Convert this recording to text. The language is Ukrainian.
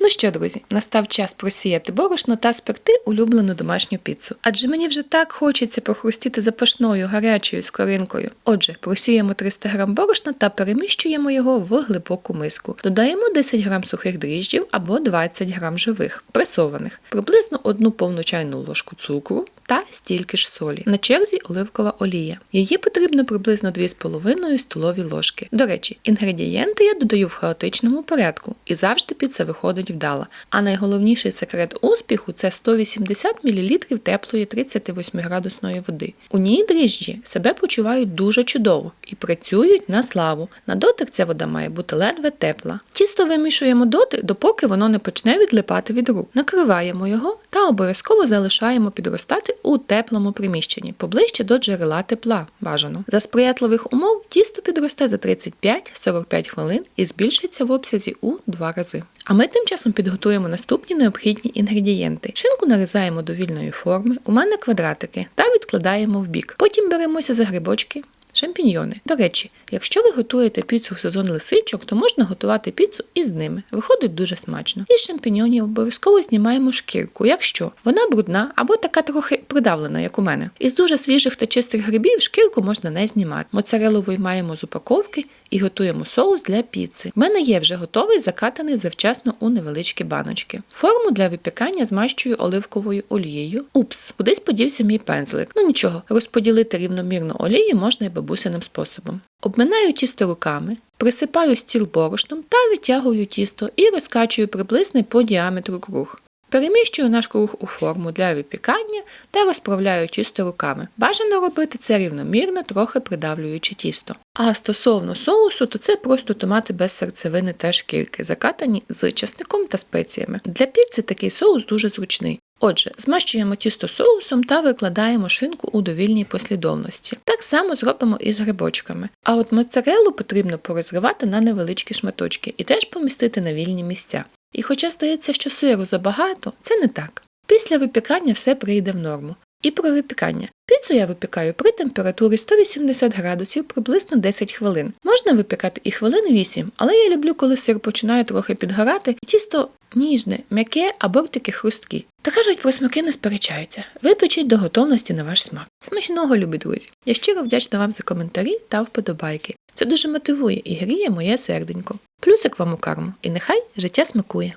Ну що, друзі, настав час просіяти борошно та спекти улюблену домашню піцу. Адже мені вже так хочеться похрустіти запашною гарячою скоринкою. Отже, просіємо 300 г борошна та переміщуємо його в глибоку миску. Додаємо 10 г сухих дріжджів або 20 г живих, пресованих, приблизно одну повну чайну ложку цукру. Та стільки ж солі. На черзі оливкова олія. Її потрібно приблизно 2,5 столові ложки. До речі, інгредієнти я додаю в хаотичному порядку і завжди піца виходить вдала. А найголовніший секрет успіху це 180 мл теплої 38 градусної води. У ній дріжджі себе почувають дуже чудово і працюють на славу. На дотик ця вода має бути ледве тепла. Тісто вимішуємо доти, допоки воно не почне відлипати від рук. Накриваємо його та обов'язково залишаємо підростати у теплому приміщенні, поближче до джерела тепла бажано. За сприятливих умов тісто підросте за 35-45 хвилин і збільшиться в обсязі у два рази. А ми тим часом підготуємо наступні необхідні інгредієнти. Шинку нарізаємо до вільної форми, у мене квадратики, та відкладаємо в бік. Потім беремося за грибочки. Шампіньйони. До речі, якщо ви готуєте піцу в сезон лисичок, то можна готувати піцу із ними. Виходить дуже смачно. Із шампіньйонів обов'язково знімаємо шкірку, якщо вона брудна або така трохи придавлена, як у мене. Із дуже свіжих та чистих грибів шкірку можна не знімати. Моцарелу виймаємо з упаковки і готуємо соус для піци. У мене є вже готовий закатаний завчасно у невеличкі баночки. Форму для випікання змащую оливковою олією. Упс, кудись подівся мій пензлик. Ну нічого, розподілити рівномірно олії можна і бабусиним способом. Обминаю тісто руками, присипаю стіл борошном та витягую тісто і розкачую приблизний по діаметру круг. Переміщую наш круг у форму для випікання та розправляю тісто руками. Бажано робити це рівномірно, трохи придавлюючи тісто. А стосовно соусу, то це просто томати без серцевини та шкірки, закатані з часником та спеціями. Для піци такий соус дуже зручний. Отже, змащуємо тісто соусом та викладаємо шинку у довільній послідовності. Так само зробимо і з грибочками. А от моцарелу потрібно порозривати на невеличкі шматочки і теж помістити на вільні місця. І хоча здається, що сиру забагато, це не так. Після випікання все прийде в норму. І про випікання. Піцу я випікаю при температурі 180 градусів приблизно 10 хвилин. Можна випікати і хвилин 8, але я люблю, коли сир починає трохи підгорати, і тісто ніжне, м'яке, а бортики хрусткі. Та кажуть, про смаки не сперечаються. Випечіть до готовності на ваш смак. Смачного, любі друзі! Я щиро вдячна вам за коментарі та вподобайки. Це дуже мотивує і гріє моє серденько. Плюсик вам у карму, і нехай життя смакує.